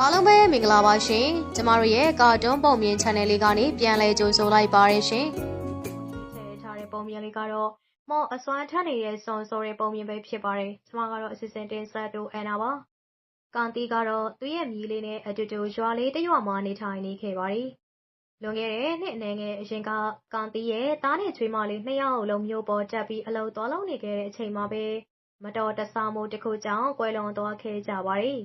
အားလုံးပဲမင်္ဂလာပါရှင်ကျမတို့ရဲ့ကာတွန်းပုံမြင် channel လေးကနေပြန်လဲကြိုဆိုလိုက်ပါရရှင်ဆယ်ထားတဲ့ပုံမြင်လေးကတော့မော်အစွမ်းထက်နေတဲ့စွန်ဆိုတဲ့ပုံမြင်ပဲဖြစ်ပါတယ်ကျမကတော့ assistant တင်ဆက်တို့အန်နာပါကန်တီကတော့သူ့ရဲ့မြီးလေးနဲ့အတူတူရွာလေးတစ်ရွာမှာနေထိုင်နေခဲ့ပါတယ်လွန်ခဲ့တဲ့နှစ်အနေငယ်အရင်ကကန်တီရဲ့တားနဲ့ချွေးမလေးနှစ်ယောက်လုံးမျိုးပေါ်တက်ပြီးအလုံးသွားလုံးနေခဲ့တဲ့အချိန်မှာပဲမတော်တဆမှုတစ်ခုကြောင့်ကွဲလွန်သွားခဲ့ကြပါတယ်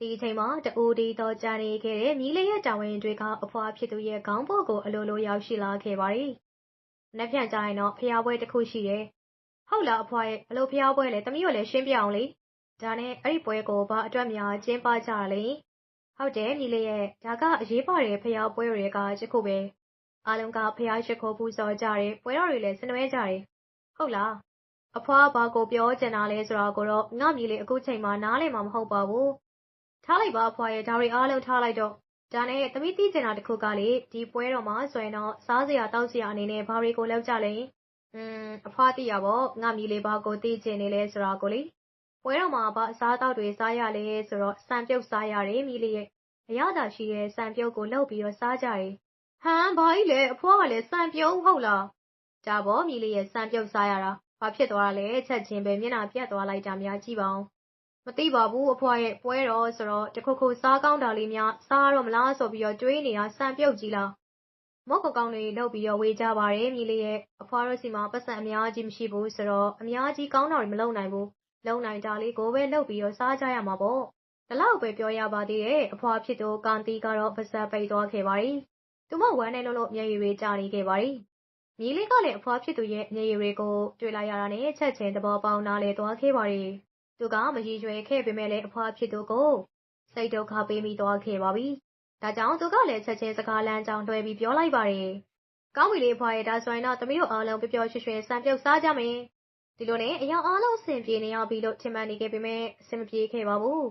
ဒီအချိန်မှာတူဒီတော့ကြာနေခဲ့တဲ့ မြီးလေးရဲ့ တာဝန်တွေက အဖွာဖြစ်သူရဲ့ ခေါင်းပေါ်ကို အလိုလို ရောက်ရှိလာခဲ့ပါတယ်။နှစ်ပြန်ကြရင်တော့ဖျားပွဲတစ်ခုရှိတယ်။ဟုတ်လားအဖွာရဲ့ဘလို့ဖျားပွဲလဲတမီးကိုလည်း ရှင်းပြအောင်လေ။ဒါနဲ့ အဲ့ဒီပွဲကို ဘာအတွက်များ ကျင်းပကြရလဲ။ဟုတ်တယ် မြီးလေးရဲ့ ဒါက အရေးပါတဲ့ဖျားပွဲတွေကချစ်ခုပဲ။အားလုံးကဖျားရှိခိုး ပူဇော်ကြတယ် ပွဲတော်တွေလည်း ဆင်နွှဲကြတယ်။ဟုတ်လား။အဖွာဘာကိုပြောချင်တာလဲ ဆိုတာကိုတော့ ငါမြည်လေးအခုချိန်မှာ နားလည်မှာ မဟုတ်ပါဘူး ထားလိုက်ပါအဖွာရဲ့ဒါတွေအားလုံးထားလိုက်တော့ဒါနဲ့သမီးသိချင်တာတခုကလေဒီပွဲတော်မှာဆိုရင်တော့စားစရာတောက်စရာအနေနဲ့ဘာတွေကိုလောက်ကြလဲอืมအဖွာသိရပေါ့ငါမြည်လေးဘာကိုသိချင်နေလဲဆိုတာကိုလေပွဲတော်မှာဘာအစားတောက်တွေစားရလဲဆိုတော့စံပြုတ်စားရတယ်မြည်လေးရဲ့အရသာရှိတဲ့စံပြုတ်ကိုလှုပ်ပြီးတော့စားကြတယ်ဟမ်ဘာကြီးလဲအဖွားကလည်းစံပြုတ်ဟုတ်လားဒါပေါ့မြည်လေးရဲ့စံပြုတ်စားရတာဘာဖြစ်သွားတာလဲချက်ချင်းပဲမျက်နှာပြတ်သွားလိုက်တာများကြည့်ပါဦး မသိပါဘူးအဖွားရဲ့ပွဲတော်ဆိုတော့ တခုခုစားကောင်းတာလေးများ စားတော့မလားဆိုပြီးတော့တွေးနေတာ စံပြုတ်ကြီးလားမော့ကကောင်းတွေလုပ်ပြီးတော့ဝေကြပါတယ်မြည်လေးရဲ့ အဖွားတို့စီမှာပတ်စံအများကြီးမရှိဘူးဆိုတော့ အများကြီးကောင်းတာတွေ မလုပ်နိုင်ဘူး လုံနိုင်တာလေးကိုပဲလုပ်ပြီးတော့စားကြရမှာပေါ့ ဒီလောက်ပဲ ပြောရပါသေးတယ် အဖွားဖြစ်သူကန်တီကတော့ ပါစပ်ပိတ်သွားခဲ့ပါတယ် သူမဝမ်းနေလို့လို့ မျက်ရည်တွေကျနေခဲ့ပါတယ် မြည်လေးကလည်း အဖွားဖြစ်သူရဲ့ မျက်ရည်တွေကို တွေ့လိုက်ရတာနဲ့ ချက်ချင်း သဘောပေါက်နားလေသွားခဲ့ပါတယ် သူက မရည်ရွယ်ခဲ့ပေမဲ့လည်း အဖွားဖြစ်သူကို စိတ်ဒုက္ခပေးမိသွားခဲ့ပါပြီ။ဒါကြောင့် သူကလည်း ချက်ချင်း စကားလမ်းကြောင်းလွှဲပြီး ပြောလိုက်ပါတယ်။ကောင်းပြီလေအဖွားရဲ့ဒါဆိုရင်တော့ သမီးတို့အားလုံး ပျော်ပျော်ရွှင်ရွှင် စံပြုတ်စားကြမယ်။ဒီလိုနဲ့ အရာအားလုံး အဆင်ပြေနေရပြီလို့ ထင်မှတ်နေခဲ့ပေမဲ့အဆင်မပြေခဲ့ပါဘူး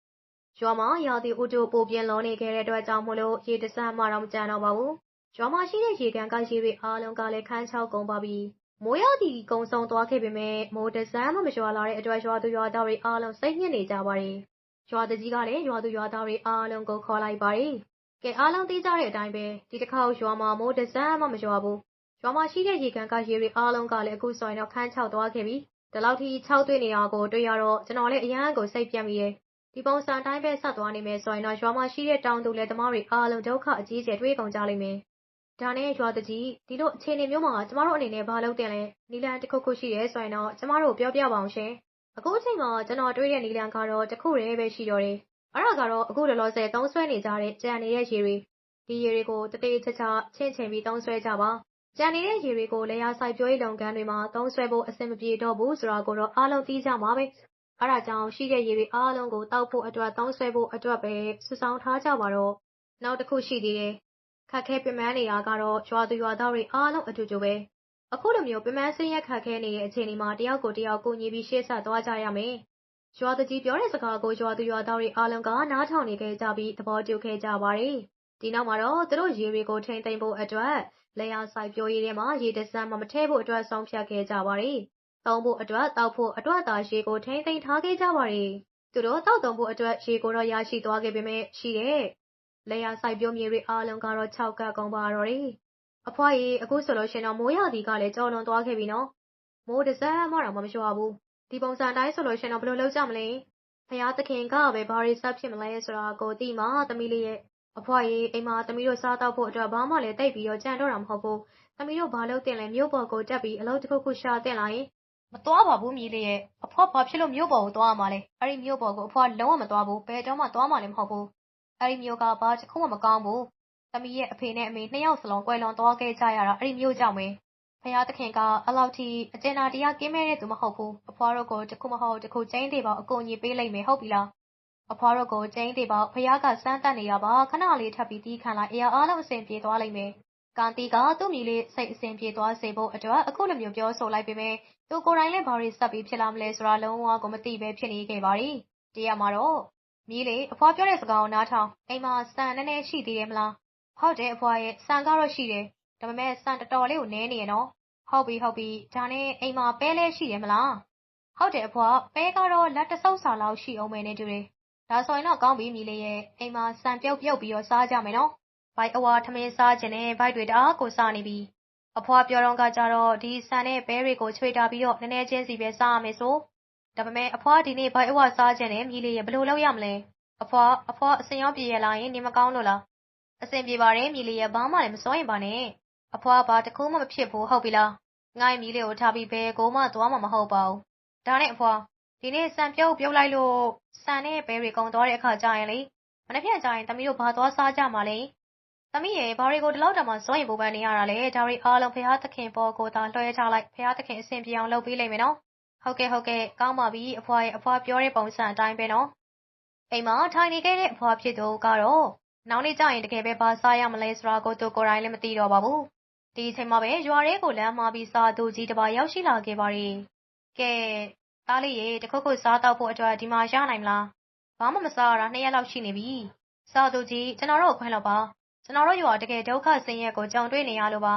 ။ရွာမှာ ရာသီဥတု ပိုပြင်းလွန်နေခဲ့တဲ့အတွက်ကြောင့်မို့လို့ရေတစမ်းမှတော့မကြမ်းတော့ပါဘူး။ရွာမှာရှိတဲ့ ရေကန်က ရေတွေအားလုံးကလည်း ခန်းချောက်ကုန်ပါပြီ။ မိုးရာသီကုန်ဆုံးသွားခဲ့ပေမဲ့မိုးတစမ်းမှ မရွာလာတဲ့အတွက် ရွာသူရွာသားတွေအားလုံး စိတ်ညစ်နေကြပါတယ်။ရွာသူကြီးကလည်း ရွာသူရွာသားတွေအားလုံးကို ခေါ်လိုက်ပါတယ်။ကဲ အားလုံးသိကြတဲ့အတိုင်းပဲ ဒီတစ်ခါရွာမှာ မိုးတစမ်းမှ မရွာဘူး။ရွာမှာရှိတဲ့ ရေကန်က ရေတွေအားလုံးကလည်း အခုဆိုရင်တော့ ခန်းချောက်သွားခဲ့ပြီ။ဒီလောက်ထိ ခြောက်သွေ့နေတာကို တွေ့ရတော့ ကျွန်တော်လည်း အရန်ကို စိတ်ပြတ်မိတယ်။ဒီပုံစံတိုင်းပဲ ဆက်သွားနေမယ်ဆိုရင်တော့ ရွာမှာရှိတဲ့ တောင်သူလယ်သမားတွေအားလုံး ဒုက္ခအကြီးအကျယ် တွေ့ကုန်ကြလိမ့်မယ် ဒါနဲ့ရွာသူကြီးဒီလိုအခြေအနေမျိုးမှာကျမတို့အနေနဲ့ဘာလုပ်တင်လဲနီလန်တစ်ခုခုရှိရဲဆိုရင်တော့ကျမတို့ပြောပြပါအောင်ရှင်အခုအချိန်မှာကျွန်တော်တွေးတဲ့နီလန်ကတော့တစ်ခုတည်းပဲရှိတော့တယ်အဲ့ဒါကတော့အခုလောလောဆယ်သုံးဆွဲနေကြတဲ့ကြံနေတဲ့ရေတွေဒီရေတွေကိုတတေးချာချာချင်းချင်းပြီးသုံးဆွဲကြပါကြံနေတဲ့ရေတွေကိုလေယာစိုက်ပျိုးရေးလုပ်ငန်းတွေမှာသုံးဆွဲဖို့အဆင်မပြေတော့ဘူးဆိုတာကိုတော့အားလုံးသိကြမှာပဲအဲ့ဒါကြောင့်ရှိတဲ့ရေတွေအားလုံးကိုတောက်ဖို့အတွက်သုံးဆွဲဖို့အတွက်ပဲစုဆောင်းထားကြပါတော့နောက်တစ်ခုရှိသေးတယ် ခက်ခဲပင်ပန်းနေတာကတော့ ရွာသူရွာသားတွေအားလုံး အတူတူပဲ အခုလိုမျိုး ပင်ပန်းဆင်းရဲခက်ခဲနေတဲ့ အခြေအနေမှာ တယောက်ကိုတယောက်ကိုညီပြီး ရှေ့ဆက်သွားကြရမယ် ရွာသူကြီးပြောတဲ့စကားကို ရွာသူရွာသားတွေအားလုံးက နားထောင်နေခဲ့ကြပြီး သဘောတူခဲ့ကြပါတယ် ဒီနောက်မှာတော့ သူတို့ရေတွေကို ထိမ့်သိမ့်ဖို့အတွက်လေယာစိုက်ပျိုးရေးထဲမှာ ရေတစမ်းမမထဲဖို့အတွက် ဆုံးဖြတ်ခဲ့ကြပါတယ် သုံးဖို့အတွက်တောက်ဖို့အတွက်သာ ရေကို ထိမ့်သိမ့်ထားခဲ့ကြပါတယ် သူတို့တောက်တုံဖို့အတွက် ရေကိုတော့ ရရှိသွားခဲ့ပေမဲ့ရှိတဲ့ လယ်ယာစိုက်ပျိုးမြေတွေအားလုံးကတော့ ခြောက်ကပ်ကုန်ပါတော့တယ်။အဖွားကြီးအခုဆိုလို့ရှင်တော့ မိုးရာသီကလည်းကြော်လွန်သွားခဲ့ပြီနော်။မိုးတစ်စက်မှတော့မရွာဘူး။ဒီပုံစံတိုင်းဆိုလို့ရှင်တော့ ဘယ်လိုလုပ်ကြမလဲ။ဖယားသခင်ကပဲ ဘာတွေဆက်ဖြစ်မလဲဆိုတာကို သိမှ သမီးလေးရဲ့ အဖွားကြီးအိမ်မှာ သမီးတို့ စားတော့ဖို့အတွက် ဘာမှလည်းတိတ်ပြီးတော့ကြံတော့တာ မဟုတ်ဘူး။သမီးတို့ ဘာလုပ်တင်လဲ မြို့ပေါ်ကိုတက်ပြီး အလုပ်တစ်ခုခု ရှာတင်လာရင် မသွားပါဘူးမြည်လေးရဲ့ အဖွားဘာဖြစ်လို့ မြို့ပေါ်ကို သွားရမှာလဲ အဲ့ဒီမြို့ပေါ်ကို အဖွား လုံးဝမသွားဘူး ဘယ်တော့မှ သွားမှလည်း မဟုတ်ဘူး အဲဒီမြို့က ဘာတစ်ခုမှ မကောင်းဘူး။သမီးရဲ့ အဖေနဲ့ အမေနှစ်ယောက်စလုံး ကွယ်လွန်သွားခဲ့ကြရတာ အဲဒီမြို့ကြောင့်ပဲ။ဘုရားသခင်က အဲ့လောက်ထိ အကြင်နာတရားကင်းမဲ့တဲ့သူ မဟုတ်ဘူး။အဖွားတို့ကို တခုမဟုတ် တခု ကျိန်းသေပေါက် အကူအညီပေးလိမ့်မယ် ဟုတ်ပြီလား။အဖွားတို့ကို ကျိန်းသေပေါက် ဘုရားက စမ်းသပ်နေတာပါ။ခဏလေး ထပ်ပြီးသည်းခံလိုက်။အရာအားလုံး အဆင်ပြေသွားလိမ့်မယ်။ကာတီကသူ့မြေးလေး စိတ်အဆင်ပြေသွားစေဖို့အတွက် အခုလိုမျိုး ပြောဆိုလိုက်ပေမဲ့သူကိုယ်တိုင်လည်း ဘာတွေဆက်ပြီး ဖြစ်လာမလဲဆိုတာ လုံးဝကို မသိဘဲ ဖြစ်နေခဲ့ပါတယ်။တရက်မှာတော့ မြေးလေအဖွားပြောတဲ့စကားကိုနားထောင်အိမ်မှာဆန်နည်းနည်းရှိသေးတယ်မလားဟုတ်တယ်အဖွားရဲ့ဆန်ကတော့ရှိတယ်ဒါပေမဲ့ဆန်တော်တော်လေးကိုနည်းနေရနော်ဟုတ်ပြီဟုတ်ပြီဒါနဲ့အိမ်မှာပဲလဲရှိတယ်မလားဟုတ်တယ်အဖွားပဲကတော့လက်တဆုပ်စာလောက်ရှိအောင်မယ်နဲ့တူတယ်ဒါဆိုရင်တော့ကောင်းပြီမိလေးရဲ့အိမ်မှာဆန်ပြုတ်ပြုတ်ပြီးတော့စားကြမယ်နော်။ဘိုက်အဝါထမင်းစားခြင်းနဲ့ဘိုက်တွေတအားကိုစားနေပြီ။အဖွားပြောတော့ကကြတော့ဒီဆန်နဲ့ဘဲတွေကိုချွေတာပြီးတော့နည်းနည်းချင်းစီပဲစားရမယ်ဆို။ ဒါပေမဲ့ အဖွား ဒီနေ့ဘိုက်အဝါစားခြင်းနဲ့မိလေးရဲ့ ဘယ်လိုလုပ်ရမလဲ။အဖွား အဖွားအစင်ရောပြေရလာရင် နေမကောင်းလို့လား။အစင်ပြေပါတယ်မိလေးရဲ့ ဘာမှလည်း မစိုးရင်ပါနဲ့။အဖွား ဘာတခုမှ မဖြစ်ဘူးဟုတ်ပြီလား။ငါ့မိလေးကိုထားပြီး ဘယ်ကိုမှ သွားမှာ မဟုတ်ပါဘူး။ဒါနဲ့ အဖွား ဒီနေ့ ဆန်ပြုတ်ပြုတ်လိုက်လို့ ဆန်နဲ့ဘဲတွေ ကုန်သွားတဲ့အခါကျရင်လေ မနေ့ဖြန်ကျရင် သမီးတို့ ဘာသွားစားကြမှာလဲ သမီးရဲ့ဘာတွေကို ဒီလောက်တောင်မှစွန့်ရင်ပူပန်နေရတာလဲ ဒါတွေအားလုံးဖះသခင်ပေါ်ကိုသာ လွှဲချလိုက်ဖះသခင် အဆင်ပြေအောင် လုပ်ပေးလိုက်မယ်နော် ဟုတ်ကဲ့ဟုတ်ကဲ့ကောင်းပါပြီအဖွားရဲ့အဖွားပြောတဲ့ပုံစံအတိုင်းပဲနော်အိမ်မှာထိုင်နေခဲ့တဲ့အဖွားဖြစ်သူကတော့နောက်နေ့ကျရင်တကယ်ပဲဘာစားရမလဲဆိုတာကိုသူကိုယ်တိုင်လည်းမသိတော့ပါဘူးဒီအချိန်မှာပဲရွာရဲကိုလမ်းမှာပြီးစာသူကြီးတစ်ပါးရောက်ရှိလာခဲ့ပါတယ်ကဲသားလေးရေတခုခုစားတော့ဖို့အတွက်ဒီမှာရနိုင်မလားဘာမှမစားရတာနှစ်ရက်လောက်ရှိနေပြီစာသူကြီးကျွန်တော်တို့ခွင့်လောက်ပါကျွန်တော်တို့ရွာတကယ်ဒုက္ခဆင်းရဲကိုကြုံတွေ့နေရလို့ပါ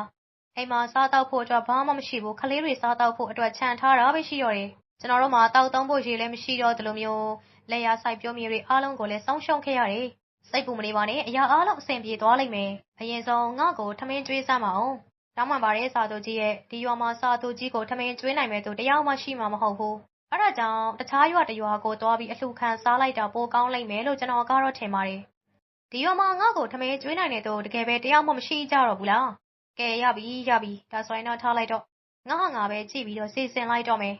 အိမ်မှာစားတော့ဖို့အတွက် ဘာမှမရှိဘူးခလေးတွေ စားတော့ဖို့အတွက်ခြံထားတာပဲ ရှိတော့တယ် ကျွန်တော်တို့မှာတောက်သုံးဖို့ ရေလည်း မရှိတော့သလိုမျိုးလက်ရဆိုင်ပြိုးမြေတွေ အားလုံးကိုလည်းစောင်းရှုံခဲ့ရတယ် စိတ်ပူမနေပါနဲ့ အရာအားလုံး အဆင်ပြေသွားလိမ့်မယ် အရင်ဆုံး ငါ့ကို ထမင်းကျွေးစမ်းပါအောင်တောင်းပန်ပါတယ် စာသူကြီးရဲ့ ဒီရွာမှာ စာသူကြီးကို ထမင်းကျွေးနိုင်မဲ့သူတယောက်မှ ရှိမှာမဟုတ်ဘူး အဲ့ဒါကြောင့် တခြားရွာတရွာကို သွားပြီး အလှခံစားလိုက်တာ ပိုကောင်းလိမ့်မယ်လို့ ကျွန်တော်ကတော့ ထင်ပါတယ် ဒီရွာမှာ ငါ့ကို ထမင်းကျွေးနိုင်တဲ့သူ တကယ်ပဲတယောက်မှ မရှိကြတော့ဘူးလား ကဲရပြီရပြီဒါဆိုရင်တော့ထားလိုက်တော့ငါဟာငါပဲကြည့်ပြီးတော့စီစဉ်လိုက်တော့မယ်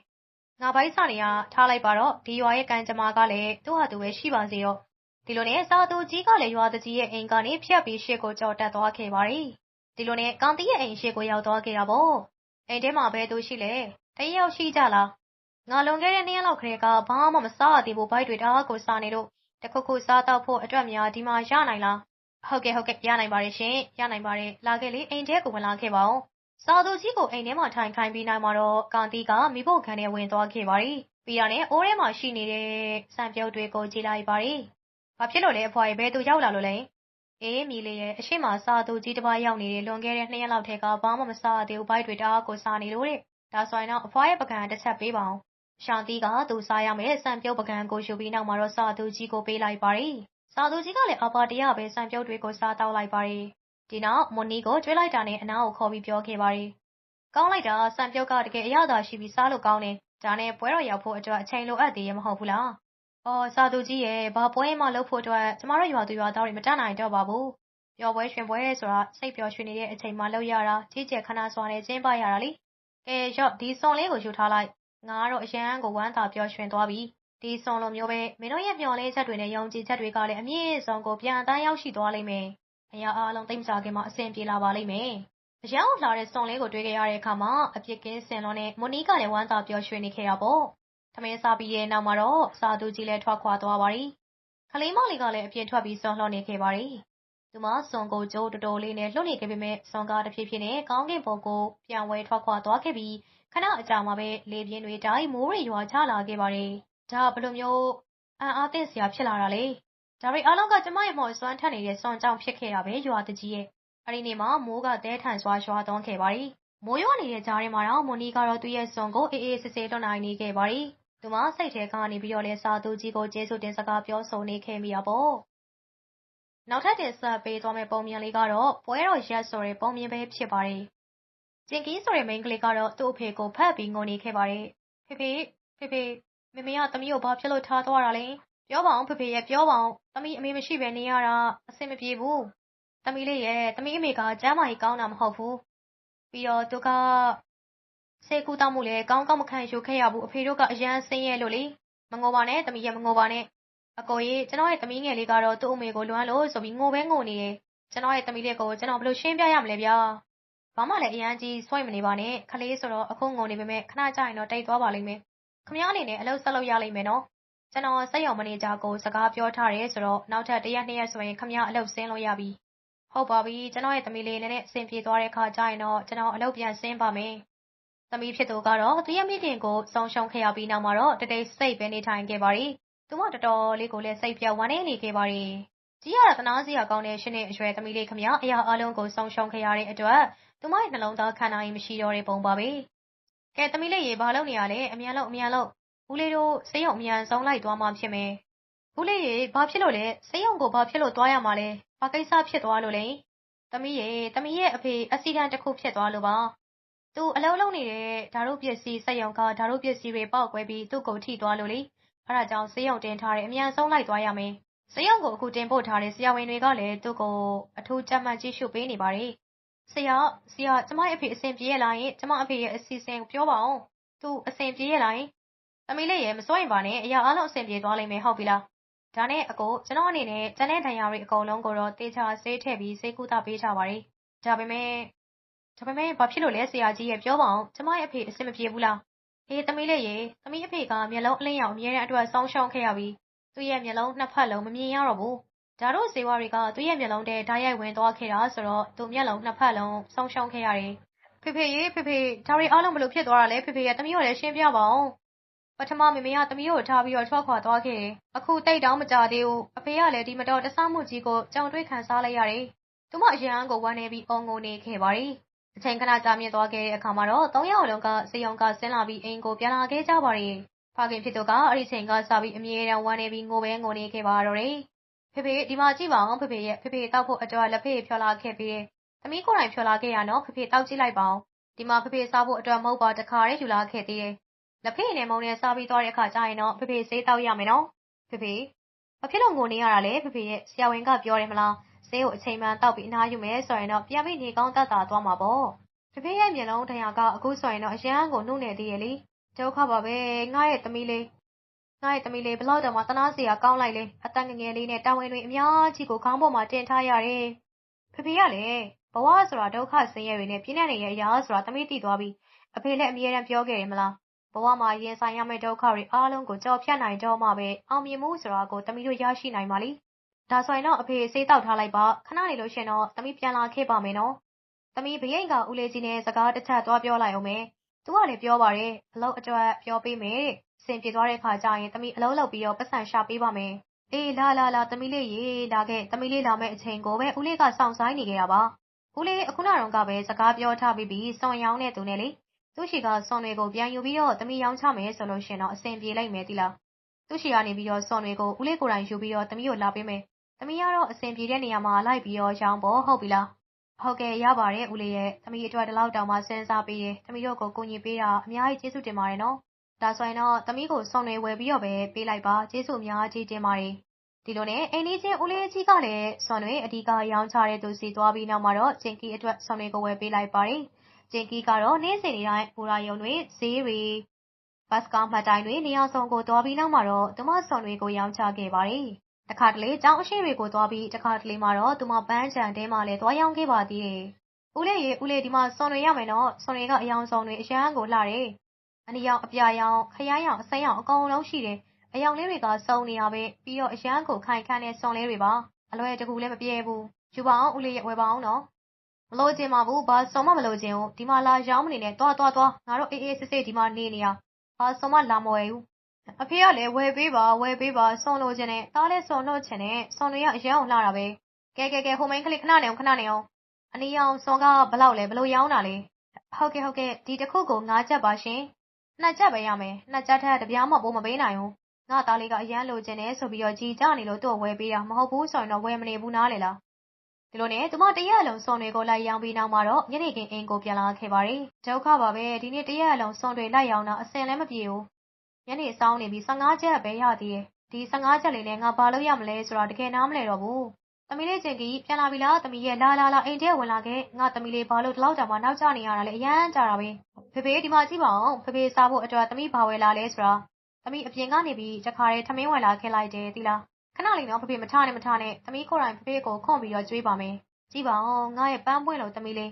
ငါဘိုက်စာနေရထားလိုက်ပါတော့ဒီရွာရဲ့ကံကြမ္မာကလည်းသူ့ဟာသူပဲရှိပါစေတော့ဒီလိုနဲ့စာသူကြီးကလည်းရွာသူကြီးရဲ့အိမ်ကနေဖြတ်ပြီးရှေ့ကိုကြော်တက်သွားခဲ့ပါတယ်ဒီလိုနဲ့ကောင်တီးရဲ့အိမ်ရှေ့ကိုရောက်သွားခဲ့တာပေါ့အိမ်ထဲမှာဘယ်သူရှိလဲတယောက်ရှိကြလားငါလွန်ခဲ့တဲ့နေ့ရက်လောက်ခရေကဘာမှမစားရသေးဘူးဘိုက်တွေတအားကိုစားနေလို့တခုခုစားတော့ဖို့အတွက်များဒီမှာရနိုင်လား ဟုတ်ကဲ့ဟုတ်ကဲ့ရနိုင်ပါတယ်ရှင်ရနိုင်ပါတယ်လာခဲ့လေအိမ်ထဲကိုဝင်လာခဲ့ပါဦးစာသူကြီးကိုအိမ်ထဲမှာထိုင်ခိုင်းပြီးနောက်မှာတော့ကောင်တီးကမိဖို့ခံနဲ့ဝင်သွားခဲ့ပါတယ်ပြီးတော့လည်းအိုးထဲမှာရှိနေတဲ့စံပြုတ်တွေကိုကြည့်လိုက်ပါတယ်ဘာဖြစ်လို့လဲအဖွားရဲ့ဘယ်သူရောက်လာလို့လဲအေးမီလေးရဲ့အရှိမစာသူကြီးတစ်ပါးရောက်နေတယ်လွန်ခဲ့တဲ့နှစ်ရက်လောက်ထဲကဘာမှမစားသေးဘူးဘိုက်တွေတအားကိုစားနေလို့တဲ့ဒါဆိုရင်တော့အဖွားရဲ့ပကံတစ်ချက်ပေးပါအောင်ရှောင်းတီးကသူစားရမယ်စံပြုတ်ပကံကိုယူပြီးနောက်မှာတော့စာသူကြီးကိုပေးလိုက်ပါတယ် စာသူကြီးကလည်းအပါတရပဲ စံပြုတ်တွေကို စားတောက်လိုက်ပါတယ် ဒီနောက် မွန်နီကိုကျွေးလိုက်တာနဲ့ အနားကိုခေါ်ပြီး ပြောခဲ့ပါတယ် ကောင်းလိုက်တာ စံပြုတ်က တကယ်အရသာရှိပြီး စားလို့ကောင်းတယ် ဒါနဲ့ ပွဲတော်ရောက်ဖို့အတွက် အချိန်လိုအပ်သေးရမဟုတ်ဘူးလား အော် စာသူကြီးရဲ့ဘာပွဲမှလုပ်ဖို့အတွက် ကျမတို့ရွာသူရွာသားတွေ မတတ်နိုင်တော့ပါဘူး ပျော်ပွဲရွှင်ပွဲဆိုတာ စိတ်ပျော်ရွှင်နေတဲ့အချိန်မှလုပ်ရတာ ကြီးကျယ်ခမ်းနားစွာနဲ့ ကျင်းပရတာလေ ကဲ ရော့ ဒီစွန်လေးကို ယူထားလိုက် ငါကတော့ အရန်ကို ဝမ်းသာပျော်ရွှင်သွားပြီ ဒီစွန်လိုမျိုးပဲ မင်းတို့ရဲ့မျှော်လင့်ချက်တွေနဲ့ ယုံကြည်ချက်တွေကလည်း အမြင့်ဆုံးကို ပြန်တန်းရောက်ရှိသွားလိမ့်မယ် အရာအားလုံး သိမကြခင်မှာ အဆင်ပြေလာပါလိမ့်မယ်အယောင်လာတဲ့ စွန်လေးကို တွေ့ခဲ့ရတဲ့အခါမှာ အပြစ်ကင်းစင်လွန်နဲ့ မွန်နီကလည်း ဝမ်းသာပျော်ရွှင်နေခဲ့တာပေါ့။သမင်းစားပြီးတဲ့နောက်မှာတော့ စာသူကြီးလည်း ထွက်ခွာသွားပါရီ။ကလေးမလေးကလည်း အပြင်ထွက်ပြီး စွန်လှော်နေခဲ့ပါရီ။သူမ စွန်ကို ကြိုးတော်တော်လေးနဲ့လှုပ်နေခဲ့ပေမဲ့စွန်က တဖြည်းဖြည်းနဲ့ ကောင်းကင်ဘုံကိုပြန်ဝဲထွက်ခွာသွားခဲ့ပြီး ခဏအကြာမှာပဲ လေပြင်းတွေ တိုင်းမိုးတွေ ရွာချလာခဲ့ပါတယ်။ ဒါဘယ်လိုမျိုးအံ့အားသင့်စရာဖြစ်လာတာလဲ။ဒါတွေအားလုံးကကျမရဲ့မော်စွမ်းထက်နေတဲ့စွန်ကြောင့်ဖြစ်ခဲ့တာပဲရွာတကြီးရဲ့။အဲဒီနေ့မှာမိုးကသဲထန်စွာရွာသွန်းခဲ့ပါရီ။မိုးရွာနေတဲ့ကြားထဲမှာတော့မွန်နီကတော့သူ့ရဲ့စွန်ကိုအေးအေးဆေးဆေးလွှတ်နိုင်နေခဲ့ပါရီ။သူမစိတ်ထဲကနေပြီးတော့လဲစာသူကြီးကိုကျေးဇူးတင်စကားပြောဆိုနေခဲ့မိတာပေါ့။နောက်ထပ်တင်ဆက်ပေးသွားမယ့်ပုံမြင်လေးကတော့ပွဲတော်ရက်ဆိုတဲ့ပုံမြင်ပဲဖြစ်ပါတယ်။ကျင်ကီးဆိုတဲ့မိန်းကလေးကတော့သူ့အဖေကိုဖတ်ပြီးငိုနေခဲ့ပါတယ်။ဖေဖေဖေဖေ မမေကသမီးကိုဘာဖြစ်လို့ထားသွားတာလဲ။ပြောပါအောင်ဖေဖေရဲ့ပြောပါအောင်သမီးအမေမရှိဘဲနေရတာအဆင်မပြေဘူး။သမီးလေးရဲ့သမီးအမေကကျမ်းမာရေးကောင်းတာမဟုတ်ဘူး။ပြီးတော့သူကဆေးကုသမှုလည်းကောင်းကောင်းမခံယူခဲ့ရဘူးအဖေတို့ကအရန်ဆင်းရဲလို့လေမငိုပါနဲ့သမီးရဲ့မငိုပါနဲ့အကိုကြီးကျွန်တော်ရဲ့သမီးငယ်လေးကတော့သူ့အမေကိုလွမ်းလို့ဆိုပြီးငိုပဲငိုနေတယ်ကျွန်တော်ရဲ့သမီးလေးကိုကျွန်တော်ဘယ်လိုရှင်းပြရမလဲဗျာဘာမှလည်းအရန်ကြီးဆွဲမနေပါနဲ့ခလေးဆိုတော့အခုငိုနေပေမဲ့ခဏကြာရင်တော့တိတ်သွားပါလိမ့်မယ် ခမ ्या အနေနဲ့ အလုပ်ဆက်လုပ်ရလိမ့်မယ်နော် ကျွန်တော် စက်ရုံမန်နေဂျာကို စကားပြောထားတယ်ဆိုတော့ နောက်ထပ်တရက်နှစ်ရက်ဆိုရင် ခမ ्या အလုပ်ဆင်းလို့ရပြီ ဟုတ်ပါပြီ ကျွန်တော်ရဲ့သမီးလေး နည်းနည်းအဆင်ပြေသွားတဲ့ခါကျရင်တော့ ကျွန်တော် အလုပ်ပြန်ဆင်းပါမယ် သမီးဖြစ်သူကတော့ သူရဲ့မိခင်ကို ဆုံးရှုံးခဲ့ရပြီးနောက်မှာတော့တတိတ်စိတ်ပဲ နေထိုင်ခဲ့ပါရီသူမ တော်တော်လေးကိုလည်း စိတ်ပြောင်းဝမ်းနေနေခဲ့ပါရီကြီးရတာ သနာစရာကောင်းတဲ့ရှင်းတဲ့အရွယ် သမီးလေးခမအရာအလုံးကို ဆုံးရှုံးခဲ့ရတဲ့အတွက် သူမရဲ့ နှလုံးသားခန္ဓာရင်မရှိတော့တဲ့ပုံပါပဲ ကဲသမီးလေးရေဘာလုပ်နေရလဲအမြန်လို့အမြန်လို့ဦးလေးတို့ဆေးရုံအမြန်ဆုံးလိုက်သွားမှဖြစ်မယ်ဦးလေးရေဘာဖြစ်လို့လဲဆေးရုံကိုဘာဖြစ်လို့သွားရမှာလဲဘာကိစ္စဖြစ်သွားလို့လဲသမီးရေသမီးရဲ့အဖေအက်ဆီဒန့်တစ်ခုဖြစ်သွားလို့ပါသူအလုံးလုံးနေတဲ့ဓာတ်ရုပ်ပစ္စည်းစက်ရုံကဓာတ်ရုပ်ပစ္စည်းတွေပေါက်ကွဲပြီးသူ့ကိုထိသွားလို့လေအဲ့ဒါကြောင့်ဆေးရုံတင်ထားတယ်အမြန်ဆုံးလိုက်သွားရမယ်ဆေးရုံကိုအခုတင်ပို့ထားတဲ့ဆရာဝန်တွေကလည်းသူ့ကိုအထူးကြပ်မတ်ကြည့်ရှုပေးနေပါတယ် ဆရာဆရာကျမရဲ့အဖေအဆင်ပြေရလားယင်ကျမအဖေရဲ့အစီအစဉ်ကိုပြောပါအောင်သူအဆင်ပြေရလားယင်သမီးလေးရေမစိုးရင်ပါနဲ့အရာအလုံးအဆင်ပြေသွားလိမ့်မယ်ဟုတ်ပြီလားဒါနဲ့အကိုကျွန်တော်အနေနဲ့ကျန်တဲ့ဒဏ်ရာတွေအကုန်လုံးကိုတော့တေချာဆေးထည့်ပြီးဆေးကုသပေးထားပါတယ်ဒါပေမဲ့ဒါပေမဲ့ဘာဖြစ်လို့လဲဆရာကြီးရဲ့ပြောပါအောင်ကျမရဲ့အဖေအဆင်မပြေဘူးလားဟေးသမီးလေးရေသမီးအဖေကမျက်လုံးအလင်းရောင်အမြဲတမ်းအတွက်ဆောင်းရှောင်းခဲ့ရပြီးသူ့ရဲ့မျက်လုံးနှစ်ဖက်လုံးမမြင်ရတော့ဘူး ဒါတို့ဇေဝတွေက သူ့ရဲ့မျက်လုံးထဲဓာတ်ရိုက်ဝင်သွားခဲ့တာဆိုတော့ သူ့မျက်လုံးနှစ်ဖက်လုံးဆောင်းရှောင်းခဲ့ရတယ် ဖေဖေရေ ဖေဖေ ဒါတွေအားလုံးဘလို့ဖြစ်သွားတာလဲဖေဖေရဲ့သမီးကိုလည်း ရှင်းပြပါအောင်ပထမ မေမေက သမီးကိုထားပြီးတော့ထွက်ခွာသွားခဲ့တယ် အခုတိတ်တောင်မကြသေးဘူး အဖေကလည်း ဒီမတော်တဆမှုကြီးကို ကြောင်တွေးခံစားလိုက်ရတယ် သူမ အရန်ကို ဝမ်းနေပြီး အုံငုံနေခဲ့ပါတယ် အချိန်ခဏ ကြာမြင့်သွားခဲ့တဲ့အခါမှာတော့ သုံးယောက်လုံးကစေယုံကဆင်းလာပြီး အိမ်ကို ပြန်လာခဲ့ကြပါတယ် ဖခင်ဖြစ်သူက အဲ့ဒီချိန်ကစပြီး အမြဲတမ်း ဝမ်းနေပြီး ငိုပဲငိုနေခဲ့ပါတော့တယ် ဖေဖေဒီမှာကြည့်ပါအောင်ဖေဖေရဲ့ဖေဖေတောက်ဖို့အတွက်လက်ဖေးဖြော်လာခဲ့ပြီးသမီးကိုယ်တိုင်ဖြော်လာခဲ့ရနော်ဖေဖေတောက်ကြည့်လိုက်ပါအောင်ဒီမှာဖေဖေစားဖို့အတွက်မဟုတ်ပါတခါတည်းယူလာခဲ့သေးတယ်လက်ဖေးနဲ့မုံနဲ့စားပြီးသွားတဲ့အခါကျရင်တော့ဖေဖေဆေးတောက်ရမယ်နော်ဖေဖေဘာဖြစ်လို့ငိုနေရတာလဲဖေဖေရဲ့ဆရာဝန်ကပြောတယ်မလားဆေးကိုအချိန်မှန်တောက်ပြီးအနားယူမယ်ဆိုရင်တော့ပြန်ပြီးနေကောင်းတတ်တာသွားမှာပေါ့ဖေဖေရဲ့မျက်လုံးတရားကအခုဆိုရင်တော့အရန်ကိုနှုတ်နေသေးရဲ့လေဒုက္ခပါပဲငါရဲ့သမီးလေး ငါရဲ့သမီးလေးဘလောက်တော့မှတနာစရာကောင်းလိုက်လေအသက်ငငယ်လေးနဲ့တာဝန်တွေအများကြီးကိုခေါင်းပေါ်မှာတင်ထားရတယ်ဖေဖေကလည်းဘဝဆိုတာဒုက္ခဆင်းရဲတွေနဲ့ပြင်းတဲ့နေရဲ့အရာဆိုတာသမီးသိသွားပြီးအဖေလည်းအမြဲတမ်းပြောခဲ့တယ်မလားဘဝမှာရင်ဆိုင်ရမယ့်ဒုက္ခတွေအားလုံးကိုကြော်ဖြတ်နိုင်တော့မှပဲအောင်မြင်မှုဆိုတာကိုသမီးတို့ရရှိနိုင်ပါလိမ့်ဒါဆိုရင်တော့အဖေဆေးတောက်ထားလိုက်ပါခဏနေလို့ရှင်တော့သမီးပြန်လာခဲ့ပါမယ်နော်သမီးဘရိတ်ကဦးလေးကြီးနဲ့စကားတစ်ချက်သွားပြောလိုက်အောင်မယ်သူကလည်းပြောပါတယ်အလုပ်အတွက်ပြောပေးမယ်တဲ့ စင်ပြေသွားတဲ့ခါကျရင်သမီးအလုပ်လုပ်ပြီးတော့ပတ်စံရှာပေးပါမယ်အေးလာလာလာသမီးလေးရေလာခဲ့သမီးလေးလာမယ့်အချိန်ကိုပဲဦးလေးကစောင့်ဆိုင်နေကြတာပါဦးလေးအခုနတော့ကပဲစကားပြောထားပြီးပြီးစွန်ရောင်းတဲ့သူနဲ့လေသူ့ရှိကစွန်တွေကိုပြန်ယူပြီးတော့သမီးရောင်းချမယ်ဆိုလို့ရှင်တော့အဆင်ပြေလိုက်မယ်တိလားသူ့ရှိကနေပြီးတော့စွန်တွေကိုဦးလေးကိုယ်တိုင်ယူပြီးတော့သမီးကိုလာပေးမယ်သမီးကတော့အဆင်ပြေတဲ့နေရာမှာလိုက်ပြီးတော့ရောင်းဖို့ဟုတ်ပြီလားဟုတ်ကဲ့ရပါတယ်ဦးလေးရဲ့သမီးအတွက်ဒီလောက်တောင်မှစဉ်းစားပေးတယ်သမီးတို့ကိုကူညီပေးတာအများကြီးကျေးဇူးတင်ပါတယ်နော် ဒါဆိုရင်တော့ သမီးကိုစွန်တွေဝယ်ပြီးတော့ပဲ ပေးလိုက်ပါ ကျေးဇူးအများကြီးတင်ပါတယ် ဒီလိုနဲ့ အိမ်လေးချင်း ဦးလေးကြီးကလည်းစွန်တွေ အဓိကရောင်းချတဲ့သူစီသွားပြီးနောက်မှာတော့ ကျင်ကီအတွက်စွန်တွေကို ဝယ်ပေးလိုက်ပါတယ် ကျင်ကီကတော့ နေ့စဉ်နေ့တိုင်း ဘူရာယုံတွေ ဈေးတွေ ဘတ်ကားမှတ်တိုင်တွေ နေရာစုံကို သွားပြီးနောက်မှာတော့ သူမစွန်တွေကို ရောင်းချခဲ့ပါတယ် တခါတလေ ကျောင်းအရှိတွေကိုသွားပြီး တခါတလေမှာတော့ သူမပန်းချံတဲမှာလည်း သွားရောင်းခဲ့ပါသေးတယ်။ဦးလေးရေ ဦးလေး ဒီမှာစွန်တွေရမယ်နော်စွန်တွေကအယောင်ဆောင်တွေ အရန်ကိုလှတယ်။ အနီရောင် အပြာရောင် ခရိုင်းရောင် အစိမ်းရောင် အကုန်လုံးရှိတယ်။အယောင်လေးတွေက စုံနေရပဲ ပြီးတော့ အရန်ကို ခိုင်ခန့်တဲ့စွန်လေးတွေပါ။အလွယ်တကူလည်း မပြေဘူး။ယူပါအောင်ဦးလေးရဲ့ဝယ်ပါအောင်နော်။မလို့ခြင်းပါဘူး ဘာစုံမမလို့ခြင်းဘူး ဒီမှာလာရောင်းမနေနဲ့တွားတွားတွား ငါတို့ အေးအေးဆေးဆေး ဒီမှာနေနေရဘာစုံမလာမဝယ်ဘူး အဖေကလည်း ဝယ်ပေးပါ ဝယ်ပေးပါစွန်လို့ခြင်းနဲ့သားလည်းစွန်လို့ခြင်းနဲ့စွန်တွေက အရန်အောင်လှတာပဲ ကဲ ကဲ ကဲ ဟိုမိန်ကလေး ခဏနေအောင်ခဏနေအောင်အနီအောင်စွန်ကဘလောက်လဲဘလို့ရောင်းတာလဲ ဟုတ်ကဲ့ ဟုတ်ကဲ့ ဒီတစ်ခုကို၅ချက်ပါရှင် နှစ်ချက်ပဲရမယ်နှစ်ချက်ထက်တပြားမှပိုးမပေးနိုင်ဘူးငါသားလေးကအရန်လိုချင်တယ်ဆိုပြီးတော့ကြည်ကြနေလို့သူ့ကိုဝယ်ပေးတာမဟုတ်ဘူးဆိုရင်တော့ဝယ်မနေဘူးနားလေလားဒီလိုနဲ့သူမတရက်လုံးစွန်တွေကိုလိုက်ရောင်းပြီးနောက်မှာတော့ညနေခင်းအိမ်ကိုပြန်လာခဲ့ပါတယ်ဒုက္ခပါပဲဒီနေ့တရက်လုံးစွန်တွေလိုက်ရောင်းတာအစင်လည်းမပြေဘူးညနေစောင်းနေပြီး15ချက်ပဲရသေးတယ်ဒီ15ချက်လေးနဲ့ငါဘာလုပ်ရမလဲဆိုတာတကယ်နားမလဲတော့ဘူး သမီးလေး ချင်းကြီးပြန်လာပြီလားသမီးရဲ့ လာလာလာ အိမ်ထဲဝင်လာခဲ့ ငါသမီးလေး ဘာလို့ ဒီလောက်ကြာမှ နောက်ကျနေရတာလဲ အရန်ကြာတာပဲ ဖေဖေ ဒီမှာကြည့်ပါအောင်ဖေဖေစားဖို့အတွက် သမီးဘာဝယ်လာလဲဆိုတာ သမီး အပြင်ကနေပြီး တခါတည်း ထမင်းဝယ်လာခဲ့လိုက်တယ်သီလား ခဏလေးတော့ဖေဖေ မထားနဲ့ မထားနဲ့ သမီးကိုယ်တိုင် ဖေဖေကို ခွန့်ပြီးတော့ကြွေးပါမယ် ကြည့်ပါအောင်ငါရဲ့ ပန်းပွင့်လို့သမီးလေး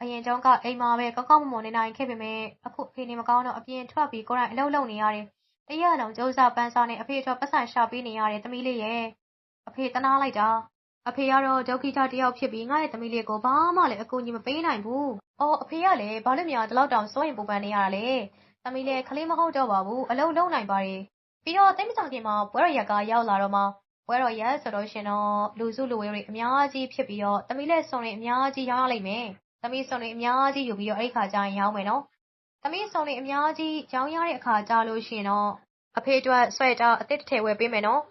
အရင်တုန်းက အိမ်မှာပဲ ကောက်ကောက်မမွန်နေနိုင်ခဲ့ပေမဲ့အခုအဖေနေမကောင်းတော့ အပြင်ထွက်ပြီး ကိုယ်တိုင်အလုပ်လုပ်နေရတယ် တရက်လုံး ကြိုးစားပန်းစားနေအဖေအတွက်ပတ်စံရှာပေးနေရတယ် သမီးလေးရဲ့အဖေတနာလိုက်တာ အဖေကတော့ဒုက္ခိတတယောက်ဖြစ်ပြီး ငါ့ရဲ့သမီးလေးကို ဘာမှလည်း အကူအညီမပေးနိုင်ဘူး။အော် အဖေကလည်း ဘာလို့များ ဒီလောက်တောင် စိုးရင်ပူပန်နေရတာလဲ။သမီးလေးကလေးမဟုတ်တော့ပါဘူး အလုံးလုံးနိုင်ပါတယ်။ပြီးတော့တိတ်မကြခင်မှာ ပွဲတော်ရက်က ရောက်လာတော့မှပွဲတော်ရက်ဆိုတော့ရှင်တော့ လူစုလူဝေးတွေ အများကြီးဖြစ်ပြီးတော့ သမီးလေးစုံတွေ အများကြီး ရောင်းရလိမ့်မယ်။သမီးစုံတွေ အများကြီးယူပြီးတော့ အဲ့ဒီခါကျရင် ရောင်းမယ်နော်။သမီးစုံတွေ အများကြီး ရောင်းရတဲ့အခါကျလို့ရှင်တော့ အဖေအတွက် ဆွဲတာအစ်စ်တစ်ထည် ဝယ်ပေးမယ်နော်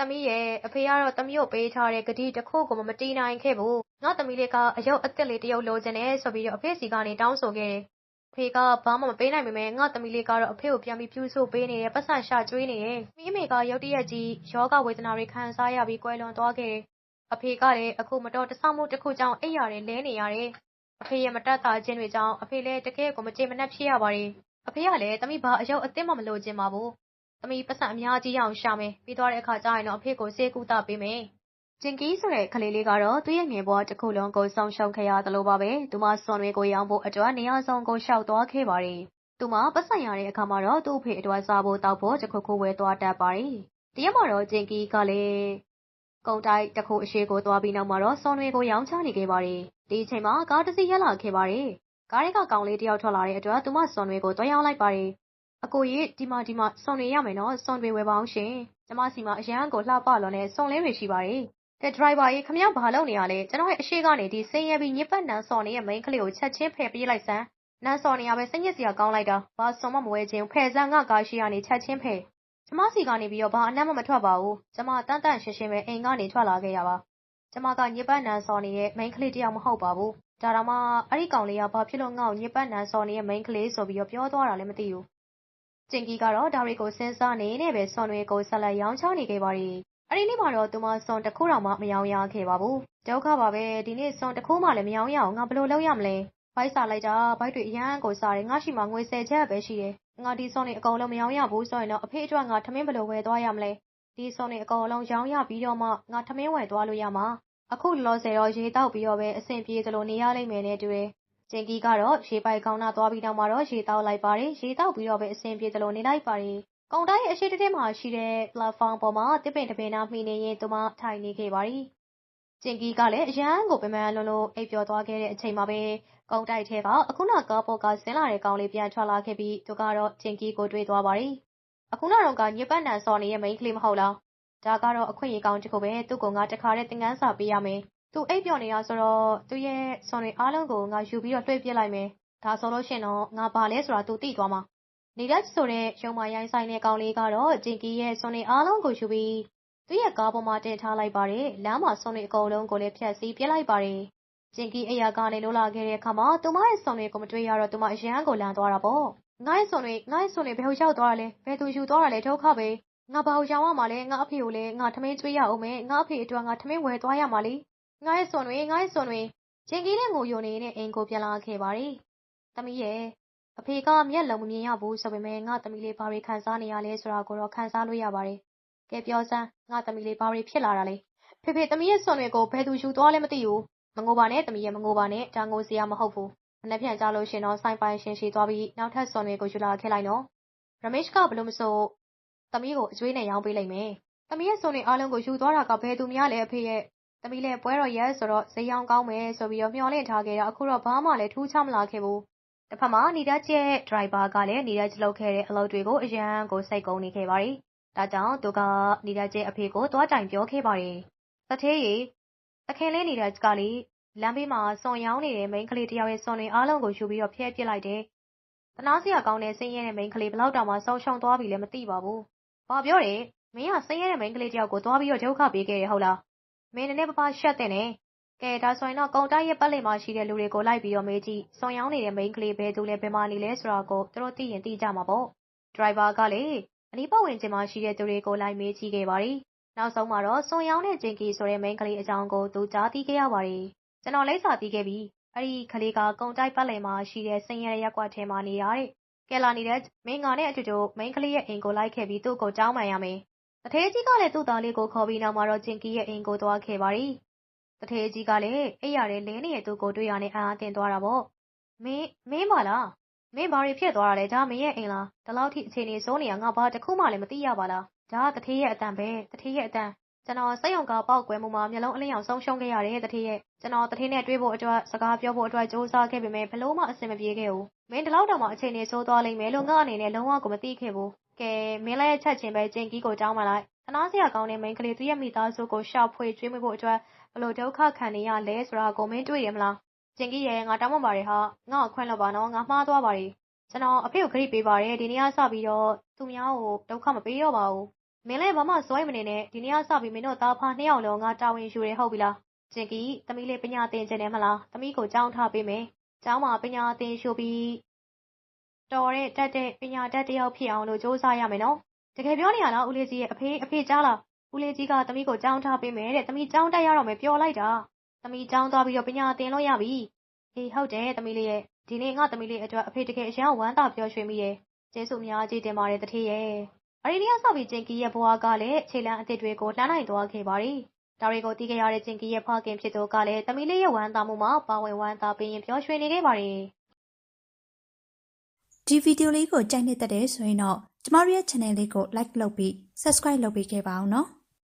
သမီးရဲ့အဖေကတော့သမီးကိုပေးထားတဲ့ဂတိတစ်ခုကိုမှမတီးနိုင်ခဲ့ဘူး။ငါသမီးလေးကအယုတ်အသက်လေးတစ်ယုတ်လိုချင်တယ်ဆိုပြီးတော့အဖေစီကနေတောင်းဆိုခဲ့တယ်။အဖေကဘာမှမပေးနိုင်ပေမဲ့ငါသမီးလေးကတော့အဖေကိုပြန်ပြီးပြုစုပေးနေတယ်ပတ်စံရှာကျွေးနေတယ်။မိအမေကရုတ်တရက်ကြီးယောဂဝေဒနာတွေခံစားရပြီးကွယ်လွန်သွားခဲ့တယ်။အဖေကလည်းအခုမတော်တဆမှုတစ်ခုကြောင့်အိပ်ရတယ်လဲနေရတယ်။အဖေရဲ့မတက်တာခြင်းတွေကြောင့်အဖေလည်းတကယ်ကိုမကြေမနက်ဖြစ်ရပါတယ်။အဖေကလည်းသမီးဘာအယုတ်အသစ်မှမလိုချင်ပါဘူး။ သမီးပတ်စံအများကြီးရအောင်ရှာမယ်ပြီးသွားတဲ့အခါကျရင်တော့အဖေကိုဆေးကုသပေးမယ်။ဂျင်ကီဆိုတဲ့ကလေးလေးကတော့သူ့ရဲ့ငယ်ဘဝတစ်ခုလုံးကိုဆုံးရှုံးခဲ့ရသလိုပါပဲ။သူမစွန်တွေကိုရောင်းဖို့အတွက်နေရာဆောင်ကိုရှောက်သွားခဲ့ပါတယ်။သူမပတ်စံရတဲ့အခါမှာတော့သူ့အဖေအတွက်စားဖို့တောက်ဖို့တစ်ခုခုဝယ်သွားတတ်ပါတယ်။တရက်မှာတော့ဂျင်ကီကလည်းကုံတိုက်တစ်ခုအရှိကိုသွားပြီးနောက်မှာတော့စွန်တွေကိုရောင်းချနေခဲ့ပါတယ်။ဒီအချိန်မှာကားတစ်စီးရက်လာခဲ့ပါတယ်။ကားတွေကကောင်လေးတယောက်ထွက်လာတဲ့အတွက်သူမစွန်တွေကိုတွန်းရောင်းလိုက်ပါတယ်။ အကိုကြီးဒီမှာဒီမှာစွန်တွေရမယ်နော်စွန်တွေဝယ်ပါအောင်ရှင်။ကျမစီမှာအရန်ကိုလှပလွန်တဲ့စွန်လေးတွေရှိပါတယ်။ကဲဒရိုင်ဘာကြီးခမရဘာလုပ်နေရလဲကျွန်တော်ရဲ့အရှိကနေဒီစင်းရဲပြီးညစ်ပတ်နန်းစော်နေရဲ့မိန်းကလေးကိုချက်ချင်းဖယ်ပြေးလိုက်စမ်းနန်းစော်နေရပဲစိတ်ညစ်စရာကောင်းလိုက်တာဘာစွန်မမဝဲခြင်းဖယ်စမ်းငါကားရှိကနေချက်ချင်းဖယ်ကျမစီကနေပြီးတော့ဘာအနမ်းမှမထွက်ပါဘူးကျမတန်တန်ရှင်းရှင်းပဲအိမ်ကနေထွက်လာခဲ့ရပါကျမကညစ်ပတ်နန်းစော်နေရဲ့မိန်းကလေးတယောက်မဟုတ်ပါဘူးဒါတော့မှအဲ့ဒီကောင်လေးကဘာဖြစ်လို့ငါ့ကိုညစ်ပတ်နန်းစော်နေရဲ့မိန်းကလေးဆိုပြီးတော့ပြောသွားတာလည်းမသိဘူး ကျင်ကီကတော့ ဒါတွေကို စဉ်းစားနေနေပဲစွန်တွေကို ဆက်လက်ရောင်းချနေခဲ့ပါတယ် အဲ့ဒီနေ့မှာတော့ သူမစွန်တစ်ခုတောင်မှမယောင်ရခဲ့ပါဘူး ဒုက္ခပါပဲ ဒီနေ့စွန်တစ်ခုမှလည်းမယောင်ရအောင် ငါ ဘယ်လိုလုပ်ရမလဲဘိုက်စားလိုက်တာဘိုက်တွေ အရန်ကိုစားတယ် ငါရှိမှငွေ10ချက်ပဲရှိတယ် ငါ ဒီစွန်တွေ အကုန်လုံးမယောင်ရဘူးဆိုရင်တော့ အဖေအတွက် ငါ ထမင်း ဘယ်လိုဝယ်သွားရမလဲ ဒီစွန်တွေ အကုန်လုံး ရောင်းရပြီးတော့မှ ငါ ထမင်းဝယ်သွားလို့ရမှာ အခုလောဆယ်တော့ ရေတောက်ပြီးတော့ပဲ အဆင်ပြေသလို နေရလိမ့်မယ်နဲ့တူတယ် ကျင်ကီကတော့ ရေပိုက်ကောင်းနာသွားပြီးတော့မှတော့ ရေတောက်လိုက်ပါတယ် ရေတောက်ပြီးတော့ပဲ အဆင်ပြေသလို နေလိုက်ပါတယ် ကုံတိုင်းအရှိတထဲမှာရှိတဲ့ platform ပေါ်မှာတစ်ပင်တစ်ပင်နာမှီနေရင်သူမ ထိုင်နေခဲ့ပါသည်။ကျင်ကီကလည်း အရန်ကို ပင်ပန်းလွန်းလို့ အိပ်ပျော်သွားခဲ့တဲ့အချိန်မှာပဲ ကုံတိုက်ထဲက အခုန ကားပေါ်ကဆင်းလာတဲ့ကောင်လေး ပြန်ထွက်လာခဲ့ပြီး သူကတော့ကျင်ကီကို တွေ့သွားပါသည်။အခုနောက်တော့ကညစ်ပတ်နံစော်နေရဲ့ မိန်းကလေး မဟုတ်လား။ဒါကတော့ အခွင့်အရေးကောင်းတစ်ခုပဲ သူ့ကငါ တခါတည်း သင်ခန်းစာပေးရမယ်။ သူအိပ်ပျော်နေတာဆိုတော့ သူ့ရဲ့စွန်တွေအားလုံးကို ငါယူပြီးတော့ လွှဲပြစ်လိုက်မယ်။ဒါဆိုလို့ရှိရင်တော့ ငါဘာလဲဆိုတာ သူသိသွားမှာ။နေလက်ဆိုတဲ့ ရုံမာရိုင်းဆိုင်တဲ့ ကောင်လေးကတော့ ဂျင်ကီရဲ့စွန်တွေအားလုံးကိုယူပြီး သူ့ရဲ့ကားပေါ်မှာ တင်ထားလိုက်ပါတယ်။လမ်းမှာစွန်တွေအကုန်လုံးကိုလည်းဖြတ်စီးပြစ်လိုက်ပါတယ်။ဂျင်ကီအရာကနေလို့လာခဲ့တဲ့အခါမှာ သူမရဲ့စွန်တွေကို မတွေ့ရတော့ သူမ အရန်ကို လန့်သွားတာပေါ့။ငါ့ရဲ့စွန်တွေ ငါ့ရဲ့စွန်တွေ ဘယ်ဟိုရောက်သွားတာလဲ။ဘယ်သူယူသွားတာလဲ ဒုက္ခပဲ။ငါဘာကို ရောင်းရမှာလဲ ငါအဖေကိုလည်း ငါထမင်းကျွေးရအောင်မယ် ငါအဖေအတွက် ငါထမင်းဝယ်သွားရမှာလေ။ ငါရဲ့စွန်တွေငါရဲ့စွန်တွေဂျင်ကီနဲ့ငိုယိုနေတဲ့အိမ်ကိုပြန်လာခဲ့ပါတယ်။သမီးရဲ့အဖေကမျက်လုံးမမြင်ရဘူးဆိုပေမဲ့ငါသမီးလေးဘာတွေခံစားနေရလဲဆိုတာကိုတော့ခံစားလို့ရပါတယ်။ကဲပြောစမ်းငါသမီးလေးဘာတွေဖြစ်လာတာလဲ။ဖေဖေသမီးရဲ့စွန်တွေကိုဘယ်သူယူသွားလဲမသိဘူး။မငိုပါနဲ့သမီးရဲ့မငိုပါနဲ့ဒါငိုစရာမဟုတ်ဘူး။မနှက်ဖြန်ကြလို့ရှင်တော့ဆိုင်ပိုင်ရှင်ရှိသွားပြီးနောက်ထပ်စွန်တွေကိုယူလာခဲ့လိုက်နော်။ရမေ့ကဘလို့မဆိုသမီးကိုအကျွေးနဲ့ရောင်းပေးလိုက်မယ်။သမီးရဲ့စွန်တွေအားလုံးကိုယူသွားတာကဘယ်သူများလဲအဖေရဲ့ သမီးလည်းပွဲတော်ရဲဆိုတော့ဈေးရောင်းကောင်းမယ်ဆိုပြီးတော့မျှော်လင့်ထားခဲ့တာအခုတော့ဘာမှလည်းထူးခြားမလာခဲ့ဘူးတစ်ဖက်မှာနီဒတ်ရဲ့ဒရိုင်ဘာကလည်းနီဒတ်လုပ်ခဲ့တဲ့အလုပ်တွေကိုအရန်ကိုစိတ်ကုန်းနေခဲ့ပါတယ်။ဒါကြောင့်သူကနီဒတ်ရဲ့အဖေကိုတွားတိုင်ပြောခဲ့ပါတယ်။တထေးရီသခင်လေးနီဒတ်ကလေလမ်းဘေးမှာစွန်ရောင်းနေတဲ့မိန်းကလေးတယောက်ရဲ့စွန်တွေအားလုံးကိုယူပြီးတော့ဖျက်ပစ်လိုက်တယ်။တနာစရာကောင်းတဲ့ဆင်းရဲတဲ့မိန်းကလေးဘလောက်တောင်မှဆုံးရှုံးသွားပြီလဲမသိပါဘူး။ဘာပြောတယ်မင်းကဆင်းရဲတဲ့မိန်းကလေးတယောက်ကိုတွားပြီးတော့ဒုက္ခပေးခဲ့ရဟုတ်လား။ မင်းနဲ့ပပရှက်တဲ့နဲ့ကဲ ဒါဆိုရင်တော့ ကုံတိုက်ရဲ့ ပတ်လည်မှာရှိတဲ့လူတွေကို လိုက်ပြီးတော့မေးကြည့် စွန်ရောင်းနေတဲ့ မိန်းကလေး ဘယ်သူလဲ ဘယ်မှာနေလဲဆိုတာကို သူတို့သိရင် သိကြမှာပေါ့ ဒရိုင်ဘာကလည်း အနီးပတ်ဝန်းကျင်မှာရှိတဲ့သူတွေကို လိုက်မေးကြည့်ခဲ့ပါတယ် နောက်ဆုံးမှာတော့ စွန်ရောင်းတဲ့ ဂျင်ကီဆိုတဲ့ မိန်းကလေးအကြောင်းကို သူကြားသိခဲ့ရပါတယ် ကျွန်တော်လိပ်စာသိခဲ့ပြီးအဲ့ဒီကလေးက ကုံတိုက်ပတ်လည်မှာရှိတဲ့ ဆင်းရဲရက်ကွက်ထဲမှာနေရတဲ့ကဲလာနေတဲ့ မင်းငါနဲ့အတူတူ မိန်းကလေးရဲ့အိမ်ကိုလိုက်ခဲ့ပြီး သူ့ကိုတောင်းပန်ရမယ် တထေးကြီးကလည်း သူ့သားလေးကိုခေါ်ပြီး နောက်မှာတော့ဂျင်ကီရဲ့အိမ်ကိုသွားခဲ့ပါတယ်တထေးကြီးကလည်း အိပ်ရတဲ့လင်းနေတဲ့သူ့ကို တွေ့ရနဲ့အာအတင်သွားတာပေါ့ မင်း မင်းပါလား မင်း ဘာတွေဖြစ်သွားတာလဲ ဒါ မင်းရဲ့အိမ်လား ဒီလောက်ထိ အခြေအနေစိုးနေရငါ ဘာတခုမှလည်း မသိရပါလား ဒါကတထေးရဲ့အတန်ပဲတထေးရဲ့အတန်ကျွန်တော်စိတ်ယုံကပေါက်ကွယ်မှုမှာ မျိုးလုံးအလင်းအောင် ဆုံးရှုံးခဲ့ရတယ်တထေးရဲ့ ကျွန်တော်တထေးနဲ့ တွေ့ဖို့အတွက် စကားပြောဖို့အတွက်စူးစမ်းခဲ့ပေမဲ့ဘလို့မှ အဆင်မပြေခဲ့ဘူး မင်း ဒီလောက်တောင်မှ အခြေအနေဆိုးသွားလိမ့်မယ်လို့ ငါအနေနဲ့ လုံးဝကို မသိခဲ့ဘူး ကဲမင်းလည်းချက်ချင်းပဲကျင်ကီးကိုတောင်းမှလိုက်သနာစရာကောင်းတဲ့မိန်းကလေးသူ့ရဲ့မိသားစုကိုရှာဖွေကျွေးမွေးဖို့အတွက်ဘလို့ဒုက္ခခံနေရလဲဆိုတာကိုမင်းတွေ့တယ်မလားကျင်ကြီးရဲ့ငါတောင်းပန်ပါတယ်ဟာငါ့ကိုခွင့်လို့ပါနော်ငါမှားသွားပါတယ်ကျွန်တော်အဖေကိုခရီးပေးပါတယ်ဒီနေ့ကစပြီးတော့သူများကိုဒုက္ခမပေးတော့ပါဘူးမင်းလည်းဘာမှစွဲမနေနဲ့ဒီနေ့ကစပြီးမင်းတို့သားဖာနှစ်ယောက်လုံးငါတာဝန်ယူရဟုတ်ပြီလားကျင်ကီသမီးလေးပညာသင်ခြင်းတယ်မလားသမီးကိုကြောင်းထားပေးမယ်ကျောင်းမှာပညာသင်ရှုပြီး တော်တဲ့တက်တဲ့ ပညာတတ်တစ်ယောက်ဖြစ်အောင်လို့စူးစမ်းရမယ်နော် တကယ်ပြောနေရလားဦးလေးကြီးရဲ့အဖေ အဖေကြားလား ဦးလေးကြီးက သမီးကိုကြောင်းထားပေးမယ်တဲ့ သမီးကြောင်းတက်ရတော့မယ် ပြောလိုက်တာ သမီးကြောင်းသွားပြီးတော့ ပညာသင်လို့ရပြီ အေး ဟုတ်တယ်သမီးလေးရဲ့ ဒီနေ့ ငါသမီးလေးအတွက် အဖေ တကယ်အရန်ဝမ်းသာပျော်ရွှင်မိရဲ့ကျေးဇူးအများကြီးတင်ပါတယ်တထေးရဲ့အရီနီယာဆောက်ပြီး ကျင်ကီရဲ့ဘဝကလည်း ခြေလမ်းအသစ်တွေကို လှမ်းနိုင်သွားခဲ့ပါတယ်။ဒါတွေကိုသိခဲ့ရတဲ့ ကျင်ကီရဲ့ဖခင်ဖြစ်သူကလည်း သမီးလေးရဲ့ဝမ်းသာမှုမှာ ပါဝင်ဝမ်းသာပေးရင်ပျော်ရွှင်နေခဲ့ပါတယ်။ ဒီဗီဒီယိုလေးကိုကြိုက်နှစ်သက်တယ်ဆိုရင်တော့ကျမတို့ရဲ့ channel လေးကို like လုပ်ပြီး subscribe လုပ်ပေးခဲ့ပါအောင်နော်